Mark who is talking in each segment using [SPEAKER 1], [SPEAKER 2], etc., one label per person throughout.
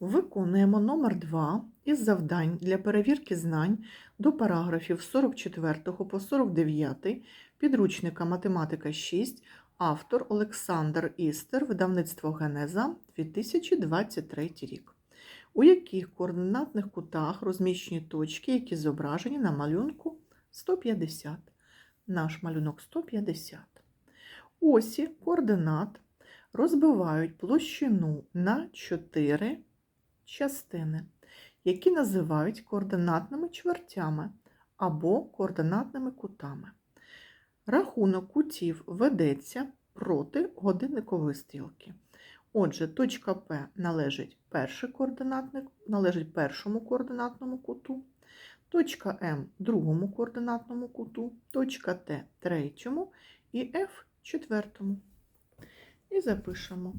[SPEAKER 1] Виконуємо номер 2 із завдань для перевірки знань до параграфів 44 по 49 підручника Математика 6, автор Олександр Істер, видавництво Генеза 2023 рік. У яких координатних кутах розміщені точки, які зображені на малюнку 150. Наш малюнок 150. Осі координат розбивають площину на 4 частини, які називають координатними чвертями або координатними кутами. Рахунок кутів ведеться проти годинникової стрілки. Отже, точка П належить, перший координатник, належить першому координатному куту, точка М другому координатному куту, точка Т третьому і Ф четвертому. І запишемо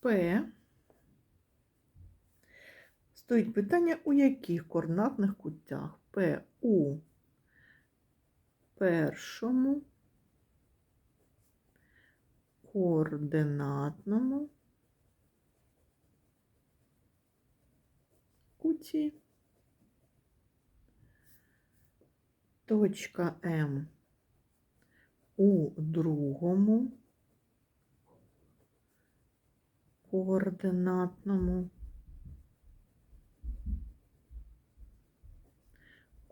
[SPEAKER 1] П. Стоїть питання, у яких координатних кутях П у першому координатному куті. Точка М у другому координатному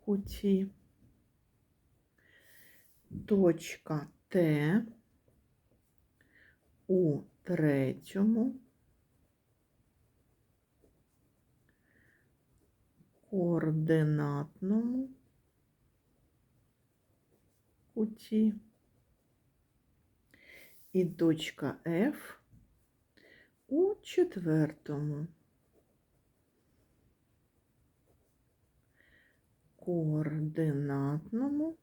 [SPEAKER 1] куті. Точка Т у третьому координатному куті і точка F у четвертому координатному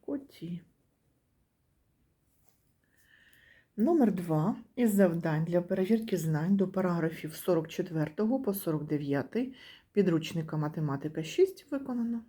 [SPEAKER 1] куті. Номер 2 із завдань для перевірки знань до параграфів 44 по 49 підручника Математика 6 виконано.